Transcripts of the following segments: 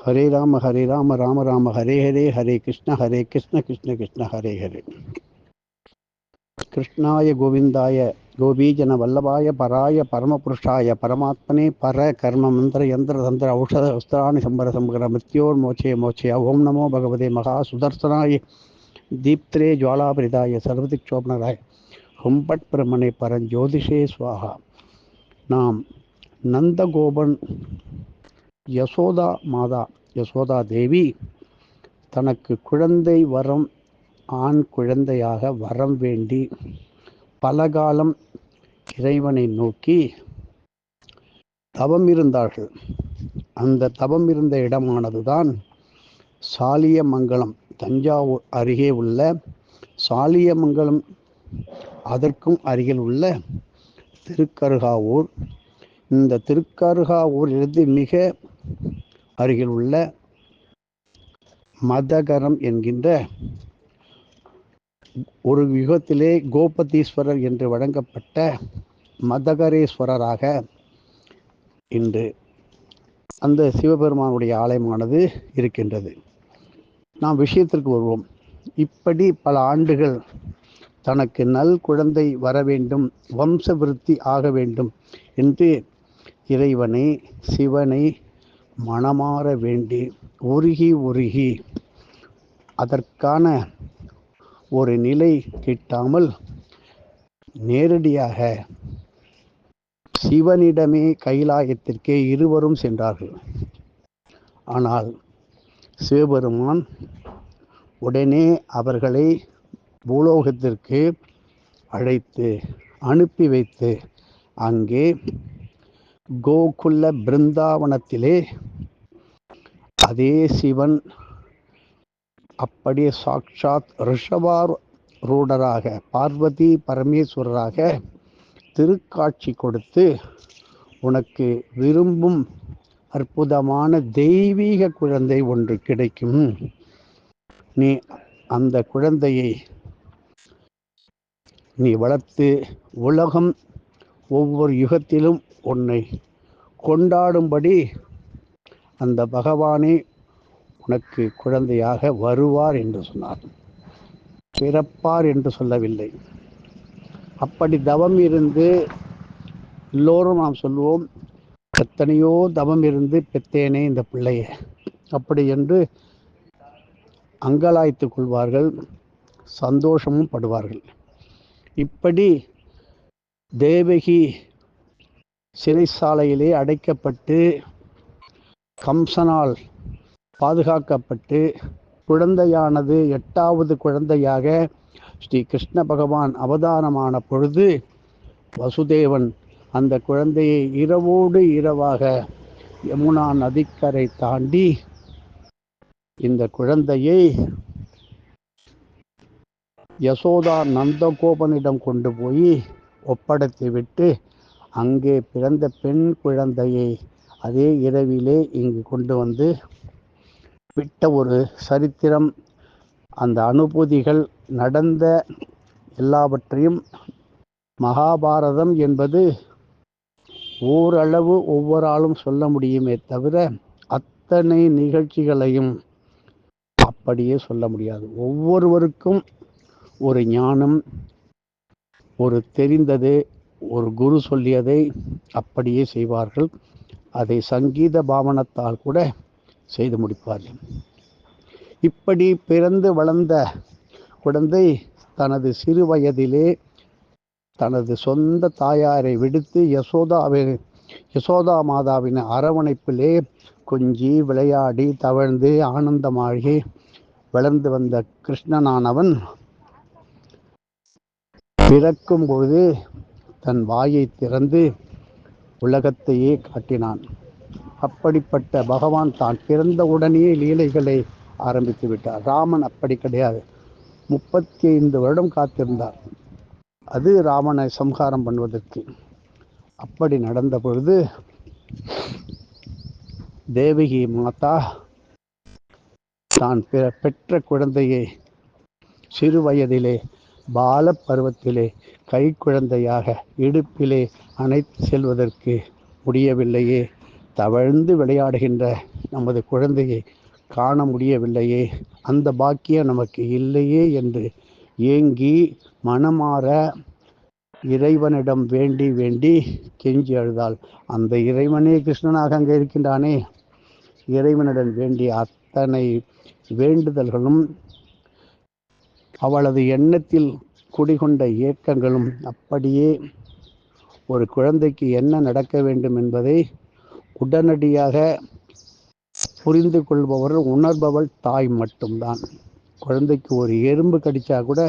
ஹரே ராம ஹரே ராம ராம ராம ஹரே ஹரே ஹரே கிருஷ்ண ஹரே கிருஷ்ண கிருஷ்ண கிருஷ்ண ஹரே ஹரே கிருஷ்ணாய கோவிந்தாய கோபீஜன வல்லபாய பராய பரமபுருஷாய பரமாத்மனே பர கர்ம மந்திர யந்திர தந்திர ஔஷத வஸ்திராணி சம்பர சம்பர மிருத்யோர் மோச்சே மோச்சே ஓம் நமோ பகவதே மகா சுதர்சனாய தீப்திரே ஜுவாலாபரிதாய சர்வதிக்ஷோபனராய ஹும்பட் பிரமணே பரஞ்சோதிஷே சுவாகா நாம் நந்தகோபன் யசோதா மாதா யசோதா தேவி தனக்கு குழந்தை வரம் ஆண் குழந்தையாக வரம் வேண்டி பலகாலம் இறைவனை நோக்கி தவம் இருந்தார்கள். அந்த தவம் இருந்த இடமானதுதான் சாலியமங்கலம். தஞ்சாவூர் அருகே உள்ள சாலியமங்கலம். அதற்கும் அருகில் உள்ள திருக்கருகாவூர். இந்த திருக்கருகாவூரிலிருந்து மிக அருகில் உள்ள மதகரம் என்கின்ற ஒரு யுகத்திலே கோபதீஸ்வரர் என்று வழங்கப்பட்ட மதகரேஸ்வரராக இன்று அந்த சிவபெருமானுடைய ஆலயமானது இருக்கின்றது. நாம் விஷயத்திற்கு வருவோம். இப்படி பல ஆண்டுகள் தனக்கு நல் குழந்தை வர வேண்டும் வம்ச விருத்தி ஆக வேண்டும் என்று இறைவனை சிவனை மனமாற வேண்டி உருகி உருகி அதற்கான ஒரு நிலை கிட்டாமல் நேரடியாக சிவனிடமே கைலாயத்திற்கே இருவரும் சென்றார்கள். ஆனால் சிவபெருமான் உடனே அவர்களை பூலோகத்திற்கு அழைத்து அனுப்பி வைத்து அங்கே கோகுல பிருந்தாவனத்திலே அதே சிவன் அப்படியே சாட்சாத் ரிஷபார் ரூடராக பார்வதி பரமேஸ்வரராக திருக்காட்சி கொடுத்து உனக்கு விரும்பும் அற்புதமான தெய்வீக குழந்தை ஒன்று கிடைக்கும். நீ அந்த குழந்தையை நீ வளர்த்து உலகம் ஒவ்வொரு யுகத்திலும் உன்னை கொண்டாடும்படி அந்த பகவானே உனக்கு குழந்தையாக வருவார் என்று சொன்னார். பிறப்பார் என்று சொல்லவில்லை. அப்படி தவம் இருந்து எல்லோரும் நாம் சொல்லுவோம் எத்தனையோ தவம் இருந்து பெத்தேனே இந்த பிள்ளைய. அப்படி என்று அங்கலாய்த்து கொள்வார்கள் சந்தோஷமும் படுவார்கள். இப்படி தேவகி சிறைச்சாலையிலே அடைக்கப்பட்டு கம்சனால் பாதுகாக்கப்பட்டு குழந்தையானது எட்டாவது குழந்தையாக ஸ்ரீ கிருஷ்ண பகவான் அவதாரமான பொழுது வசுதேவன் அந்த குழந்தையை இரவோடு இரவாக யமுனா நதிக்கரை தாண்டி இந்த குழந்தையை யசோதா நந்தகோபனிடம் கொண்டு போய் ஒப்படைத்து விட்டு அங்கே பிறந்த பெண் குழந்தையை அதே இரவிலே இங்கு கொண்டு வந்து விட்ட ஒரு சரித்திரம். அந்த அனுபூதிகள் நடந்த எல்லாவற்றையும் மகாபாரதம் என்பது ஓரளவு ஒவ்வொரு ஆளும் சொல்ல முடியுமே தவிர அத்தனை நிகழ்ச்சிகளையும் அப்படியே சொல்ல முடியாது. ஒவ்வொருவருக்கும் ஒரு ஞானம் ஒரு தெரிந்தது ஒரு குரு சொல்லியதை அப்படியே செய்வார்கள். அதை சங்கீத பாவனத்தால் கூட செய்து முடிப்பார்கள். இப்படி பிறந்து வளர்ந்த குழந்தை தனது சிறு வயதிலே தனது சொந்த தாயாரை விடுத்து யசோதாவை யசோதா மாதாவின் அரவணைப்பிலே கொஞ்சி விளையாடி தவழ்ந்து ஆனந்தமாகி வளர்ந்து வந்த கிருஷ்ணனானவன் பிறக்கும்போது தன் வாயை திறந்து உலகத்தையே காட்டினான். அப்படிப்பட்ட பகவான் தான் பிறந்த உடனே லீலைகளை ஆரம்பித்து விட்டார். ராமன் அப்படி கிடையாது. முப்பத்தி ஐந்து வருடம் காத்திருந்தார். அது ராமனை சம்ஹாரம் பண்ணுவதற்கு. அப்படி நடந்த பொழுது தேவகி மாதா தான் பெற்ற குழந்தையை சிறு வயதிலே பால பருவத்திலே கைக்குழந்தையாக இடுப்பிலே அணைத்து செல்வதற்கு முடியவில்லையே. தவழ்ந்து விளையாடுகின்ற நமது குழந்தையை காண முடியவில்லையே. அந்த பாக்கியம் நமக்கு இல்லையே என்று ஏங்கி மனமாற இறைவனிடம் வேண்டி வேண்டி கெஞ்சி அழுதாள். அந்த இறைவனே கிருஷ்ணனாக அங்கே இருக்கின்றானே. இறைவனிடம் வேண்டிய அத்தனை வேண்டுதல்களும் அவளது எண்ணத்தில் குடிகொண்ட இயக்கங்களும் அப்படியே ஒரு குழந்தைக்கு என்ன நடக்க வேண்டும் என்பதை உடனடியாக புரிந்து கொள்பவர் உணர்பவள் தாய் மட்டும்தான். குழந்தைக்கு ஒரு எறும்பு கடித்தா கூட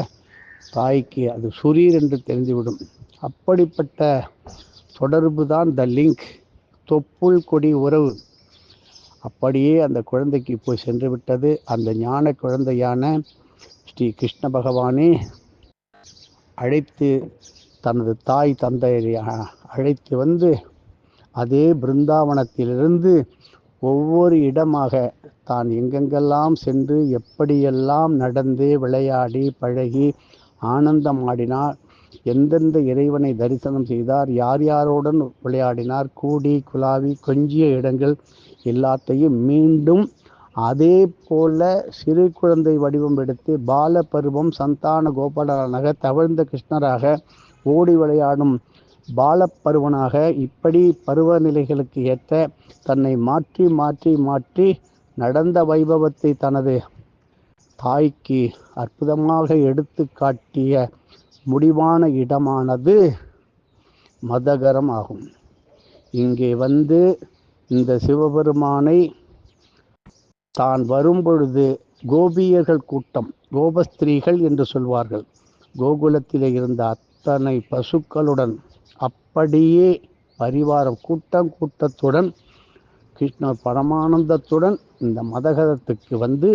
தாய்க்கு அது சுரீர் என்று தெரிந்துவிடும். அப்படிப்பட்ட தொடர்பு தான் த லிங்க் தொப்புள் கொடி உறவு. அப்படியே அந்த குழந்தைக்கு போய் சென்று விட்டது. அந்த ஞான குழந்தையான ஸ்ரீ கிருஷ்ண பகவானே அழைத்து தனது தாய் தந்தையை அழைத்து வந்து அதே பிருந்தாவனத்திலிருந்து ஒவ்வொரு இடமாக தான் எங்கெங்கெல்லாம் சென்று எப்படியெல்லாம் நடந்து விளையாடி பழகி ஆனந்தமாடினார் எந்தெந்த இறைவனை தரிசனம் செய்தார் யார் யாருடன் விளையாடினார் கூடி குலாவி கொஞ்சிய இடங்கள் எல்லாத்தையும் மீண்டும் அதே போல சிறு குழந்தை வடிவம் எடுத்து பால பருவம் சந்தான கோபாலனாக தவழ்ந்த கிருஷ்ணராக ஓடி விளையாடும் பாலப்பருவனாக இப்படி பருவநிலைகளுக்கு ஏற்ற தன்னை மாற்றி மாற்றி மாற்றி நடந்த வைபவத்தை தனது தாய்க்கு அற்புதமாக எடுத்து காட்டிய முடிவான இடமானது மதகரம் ஆகும். இங்கே வந்து இந்த சிவபெருமானை தான் வரும்பொழுது கோபியர்கள் கூட்டம் கோபஸ்திரீகள் என்று சொல்வார்கள். கோகுலத்திலே இருந்த அத்தனை பசுக்களுடன் அப்படியே பரிவாரம் கூட்டம் கூட்டத்துடன் கிருஷ்ணர் பரமானந்தத்துடன் இந்த மதகதத்துக்கு வந்து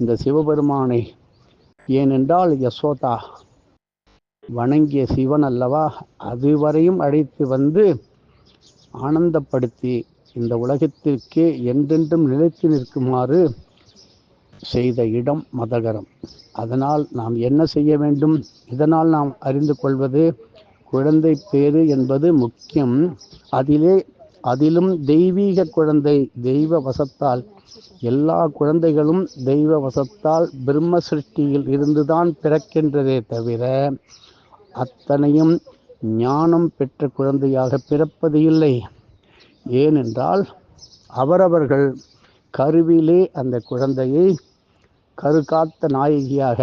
இந்த சிவபெருமானை ஏனென்றால் யசோதா வணங்கிய சிவன் அல்லவா அதுவரையும் அழைத்து வந்து ஆனந்தப்படுத்தி இந்த உலகத்திற்கே என்றென்றும் நிலைத்து நிற்குமாறு செய்த இடம் மதகரம். அதனால் நாம் என்ன செய்ய வேண்டும்? இதனால் நாம் அறிந்து கொள்வது குழந்தை பேரு என்பது முக்கியம். அதிலே அதிலும் தெய்வீக குழந்தை தெய்வ வசத்தால் எல்லா குழந்தைகளும் தெய்வ வசத்தால் பிரம்ம சிருஷ்டியில் இருந்துதான் பிறக்கின்றதே தவிர அத்தனையும் ஞானம் பெற்ற குழந்தையாக பிறப்பது இல்லை. ஏனென்றால் அவரவர்கள் கருவிலே அந்த குழந்தையை கருகாத்த நாயகியாக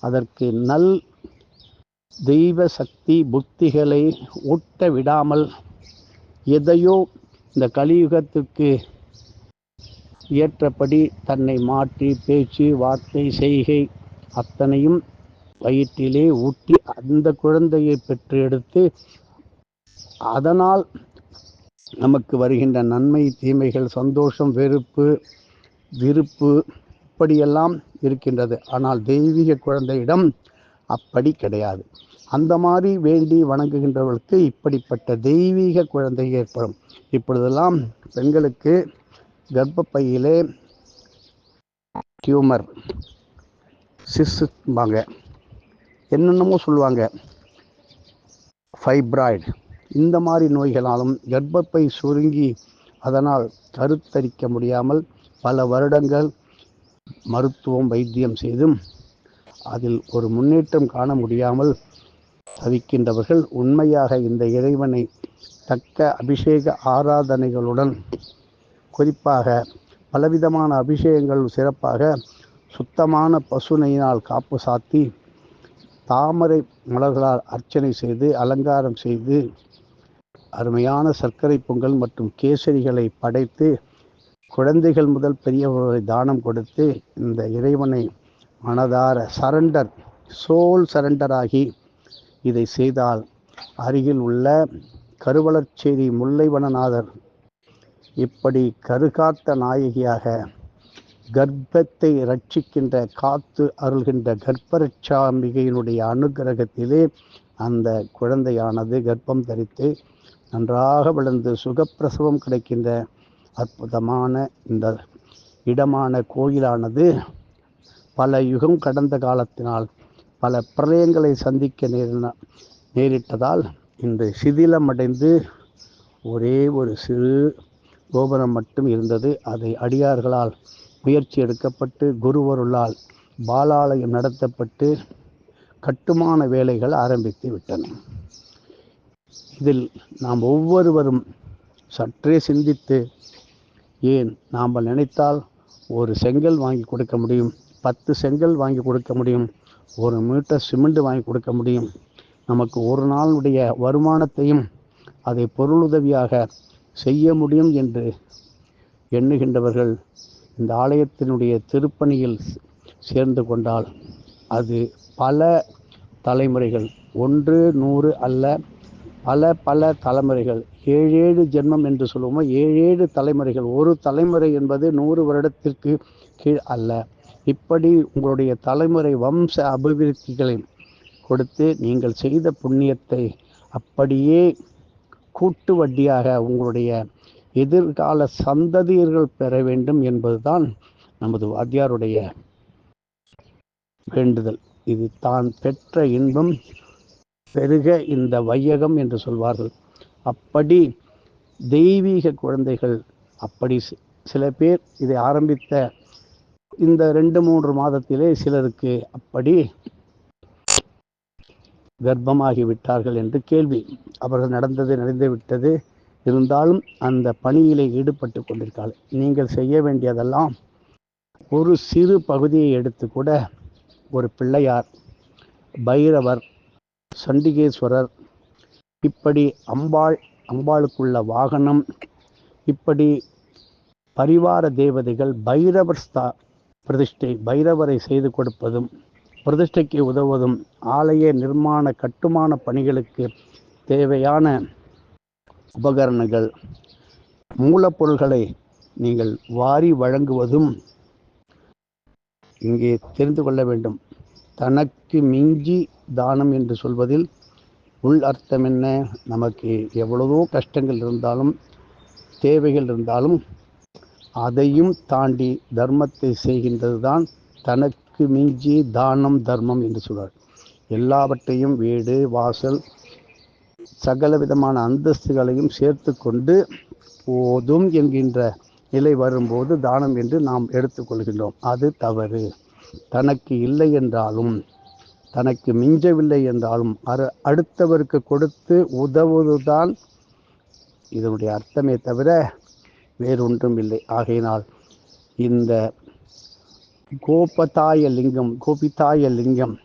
அதற்கு நல் தெய்வ சக்தி புத்திகளை ஊட்ட விடாமல் எதையோ இந்த கலியுகத்துக்கு ஏற்றபடி தன்னை மாற்றி பேச்சு வார்த்தை செய்கை அத்தனையும் வயிற்றிலே ஊட்டி அந்த குழந்தையை பெற்று எடுத்து அதனால் நமக்கு வருகின்ற நன்மை தீமைகள் சந்தோஷம் வெறுப்பு விருப்பு இப்படியெல்லாம் இருக்கின்றது. ஆனால் தெய்வீக குழந்தையிடம் அப்படி கிடையாது. அந்த மாதிரி வேண்டி வணங்குகின்றவர்களுக்கு இப்படிப்பட்ட தெய்வீக குழந்தை ஏற்படும். இப்பொழுதெல்லாம் பெண்களுக்கு கர்ப்பப்பையிலே டியூமர் சிஸ்ம்பாங்க என்னென்னமோ சொல்லுவாங்க. ஃபைப்ராய்டு. இந்த மாதிரி நோய்களாலும் கர்ப்பப்பை சுருங்கி அதனால் கருத்தரிக்க முடியாமல் பல வருடங்கள் மருத்துவம் வைத்தியம் செய்தும் அதில் ஒரு முன்னேற்றம் காண முடியாமல் தவிக்கின்றவர்கள் உண்மையாக இந்த இறைவனை தக்க அபிஷேக ஆராதனைகளுடன் குறிப்பாக பலவிதமான அபிஷேகங்கள் சிறப்பாக சுத்தமான பசுனையினால் காப்பு சாத்தி தாமரை மலர்களால் அர்ச்சனை செய்து அலங்காரம் செய்து அருமையான சர்க்கரை பொங்கல் மற்றும் கேசரிகளை படைத்து குழந்தைகள் முதல் பெரியவர்களை தானம் கொடுத்து இந்த இறைவனை மனதார சரண்டர் சோல் சரண்டராகி இதை செய்தால் அருகில் உள்ள கருவளர்ச்சேரி முல்லைவனநாதர் இப்படி கருகாத்த நாயகியாக கர்ப்பத்தை ரட்சிக்கின்ற காத்து அருள்கின்ற கர்ப்பரட்சாம்பிகையினுடைய அனுகிரகத்திலே அந்த குழந்தையானது கர்ப்பம் தரித்து நன்றாக விளந்து சுகப்பிரசவம் கிடைக்கின்ற அற்புதமான இந்த இடமான கோயிலானது பல யுகம் கடந்த காலத்தினால் பல பிரளயங்களை சந்திக்க நேரின நேரிட்டதால் இன்று சிதிலமடைந்து ஒரே ஒரு சிறு கோபுரம் மட்டும் இருந்தது. அதை அடியார்களால் முயற்சி எடுக்கப்பட்டு குருவருளால் பாலாலயம் நடத்தப்பட்டு கட்டுமான வேலைகள் ஆரம்பித்து விட்டன. இதில் நாம் ஒவ்வொருவரும் சற்றே சிந்தித்து ஏன் நாம் நினைத்தால் ஒரு செங்கல் வாங்கி கொடுக்க முடியும் பத்து செங்கல் வாங்கி கொடுக்க முடியும் ஒரு மீட்டர் சிமெண்ட் வாங்கி கொடுக்க முடியும். நமக்கு ஒரு நாளுடைய வருமானத்தையும் அதை பொருளுதவியாக செய்ய முடியும் என்று எண்ணுகின்றவர்கள் இந்த ஆலயத்தினுடைய திருப்பணியில் சேர்ந்து கொண்டால் அது பல தலைமுறைகள் ஒன்று நூறு அல்ல பல பல தலைமுறைகள். ஏழேழு ஜென்மம் என்று சொல்லுவோமோ ஏழேழு தலைமுறைகள். ஒரு தலைமுறை என்பது நூறு வருடத்திற்கு கீழ் அல்ல. இப்படி உங்களுடைய தலைமுறை வம்ச அபிவிருத்திகளை கொடுத்து நீங்கள் செய்த புண்ணியத்தை அப்படியே கூட்டு வட்டியாக உங்களுடைய எதிர்கால சந்ததியர்கள் பெற வேண்டும் என்பதுதான் நமது வாத்தியாருடைய வேண்டுதல். இது தான் பெற்ற இன்பம். பெருக இந்த வையகம் என்று சொல்வார்கள். அப்படி தெய்வீக குழந்தைகள் அப்படி சில பேர் இதை ஆரம்பித்த இந்த ரெண்டு மூன்று மாதத்திலே சிலருக்கு அப்படி கர்ப்பமாகி விட்டார்கள் என்று கேள்வி. அவர்கள் நடந்தது நடந்து விட்டது இருந்தாலும் அந்த பணியிலே ஈடுபட்டு கொண்டிருக்காள். நீங்கள் செய்ய வேண்டியதெல்லாம் ஒரு சிறு பகுதியை எடுத்து கூட ஒரு பிள்ளையார் பைரவர் சண்டிகேஸ்வரர். இப்படி அம்பாள் அம்பாளுக்குள்ள வாகனம் இப்படி பரிவார தேவதைகள் பைரவர் ஸ்தா பிரதிஷ்டை பைரவரை செய்து கொடுப்பதும் பிரதிஷ்டைக்கு உதவுவதும் ஆலய நிர்மாண கட்டுமான பணிகளுக்கு தேவையான உபகரணங்கள் மூலப்பொருள்களை நீங்கள் வாரி வழங்குவதும் இங்கே தெரிந்து கொள்ள வேண்டும். தனக்கு மிஞ்சி தானம் என்று சொல்வதில் உள் அர்த்தம் என்ன? நமக்கு எவ்வளவோ கஷ்டங்கள் இருந்தாலும் தேவைகள் இருந்தாலும் அதையும் தாண்டி தர்மத்தை செய்கின்றது தான் தனக்கு மிஞ்சி தானம் தர்மம் என்று சொல்வார். எல்லாவற்றையும் வீடு வாசல் சகல விதமான அந்தஸ்துகளையும் சேர்த்து கொண்டு போதும் என்கின்ற நிலை வரும்போது தானம் என்று நாம் எடுத்துக்கொள்கின்றோம். அது தவறு. தனக்கு இல்லை என்றாலும் தனக்கு மிஞ்சவில்லை என்றாலும் அரு அடுத்தவருக்கு கொடுத்து உதவுவதுதான் இதனுடைய அர்த்தமே தவிர வேறொன்றும் இல்லை. ஆகையினால் இந்த கோபதாய லிங்கம் கோபிதாய லிங்கம்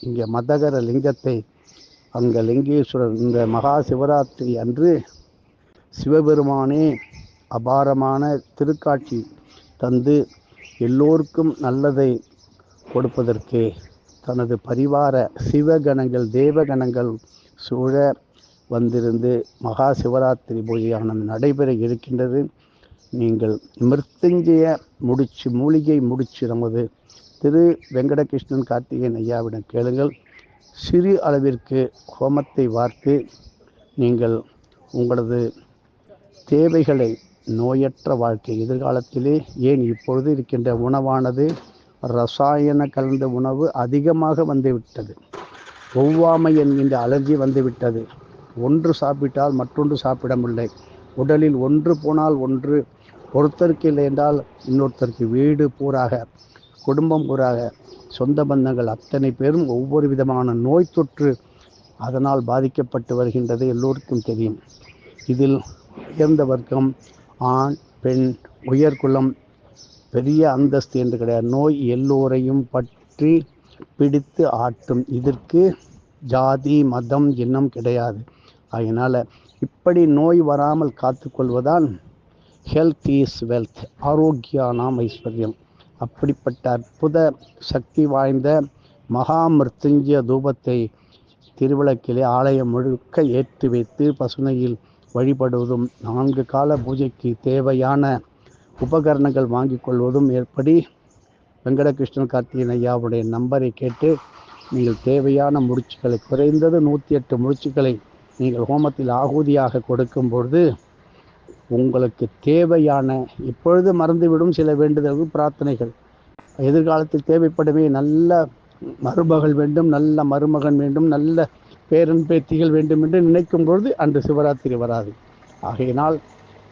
இங்கே மதகர லிங்கத்தை அங்கே லிங்கேஸ்வரர் இந்த மகா சிவராத்திரி அன்று சிவபெருமானே அபாரமான திருக்காட்சி தந்து எல்லோருக்கும் நல்லதை கொடுப்பதற்கு தனது பரிவார சிவகணங்கள் தேவகணங்கள் சூழ வந்திருந்து மகா சிவராத்திரி பூஜையானது நடைபெற இருக்கின்றது. நீங்கள் மிருத்துஞ்சய முடிச்சு மூலிகை முடிச்சு நமது திரு வெங்கடகிருஷ்ணன் கார்த்திகேயன் ஐயாவிடம் கேளுங்கள். சிறு அளவிற்கு ஹோமத்தை வார்த்து நீங்கள் உங்களது தேவைகளை நோயற்ற வாழ்க்கை. எதிர்காலத்திலே ஏன் இப்பொழுது இருக்கின்ற உணவானது ரசாயன கலந்த உணவு அதிகமாக வந்துவிட்டது. ஒவ்வாமை என்கின்ற அலர்ஜி வந்துவிட்டது. ஒன்று சாப்பிட்டால் மற்றொன்று சாப்பிட முடியலை உடலில் ஒன்று போனால் ஒன்று ஒருத்தருக்கு இல்லை என்றால் இன்னொருத்தருக்கு வீடு பூராக குடும்பம் பூராக சொந்த பந்தங்கள் அத்தனை பேரும் ஒவ்வொரு விதமான நோய் தொற்று அதனால் பாதிக்கப்பட்டு வருகின்றது எல்லோருக்கும் தெரியும். இதில் உயர்ந்த வர்க்கம் ஆண் பெண் உயர்குலம் பெரிய அந்தஸ்து என்று கிடையாது. நோய் எல்லோரையும் பற்றி பிடித்து ஆட்டும். இதற்கு ஜாதி மதம் இன்னும் கிடையாது. அதனால் இப்படி நோய் வராமல் காத்துக்கொள்வதால் ஹெல்த் இஸ் வெல்த் ஆரோக்கியானாம் ஐஸ்வர்யம். அப்படிப்பட்ட அற்புத சக்தி வாய்ந்த மகா மிருத்துஞ்சய தூபத்தை திருவிளக்கிலே ஆலயம் முழுக்க ஏற்றி வைத்து பசுனையில் வழிபடுவதும் நான்கு கால பூஜைக்கு தேவையான உபகரணங்கள் வாங்கி கொள்வதும் ஏற்படி வெங்கடகிருஷ்ணன் கார்த்திகன் ஐயாவுடைய நம்பரை கேட்டு நீங்கள் தேவையான முடிச்சுக்களை குறைந்தது நூற்றி எட்டு முடிச்சுக்களை நீங்கள் ஹோமத்தில் ஆகூதியாக கொடுக்கும் பொழுது உங்களுக்கு தேவையான இப்பொழுது மறந்துவிடும் சில வேண்டுதல்கள் பிரார்த்தனைகள். எதிர்காலத்தில் தேவைப்படுமே நல்ல மருமகள் வேண்டும் நல்ல மருமகன் வேண்டும் நல்ல பேரன் பேத்திகள் வேண்டுமென்று நினைக்கும் பொழுது அன்று சிவராத்திரி வராது. ஆகையினால்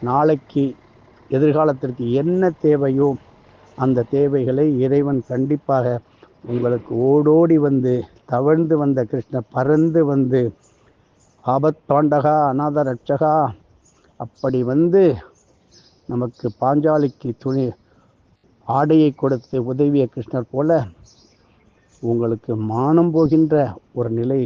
நாளைக்கு எதிர்காலத்திற்கு என்ன தேவையோ அந்த தேவைகளை இறைவன் கண்டிப்பாக உங்களுக்கு ஓடோடி வந்து தவழ்ந்து வந்த கிருஷ்ணர் பறந்து வந்து ஆபத்தாண்டகா அநாத ரட்சகா அப்படி வந்து நமக்கு பாஞ்சாலிக்கு துணி ஆடையை கொடுத்து உதவிய கிருஷ்ணர் போல உங்களுக்கு மானம் போகின்ற ஒரு நிலை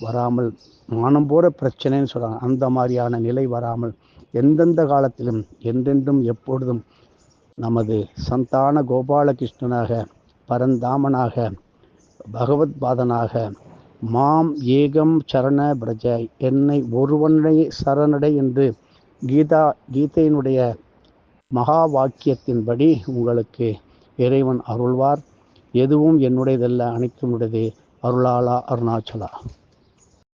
வராமல் மானம் போகிற பிரச்சனைன்னு சொல்கிறாங்க அந்த மாதிரியான நிலை வராமல் எந்தெந்த காலத்திலும் என்றென்றும் எப்பொழுதும் நமது சந்தான கோபாலகிருஷ்ணனாக பரந்தாமனாக பகவத்பாதனாக மாம் ஏகம் சரண பிரஜ என்னை ஒருவனை சரணடை என்று கீதா கீதையினுடைய மகா வாக்கியத்தின்படி உங்களுக்கு இறைவன் அருள்வார். எதுவும் என்னுடையதல்ல அனைத்தும் உடையதே. அருளாளா அருணாச்சலா.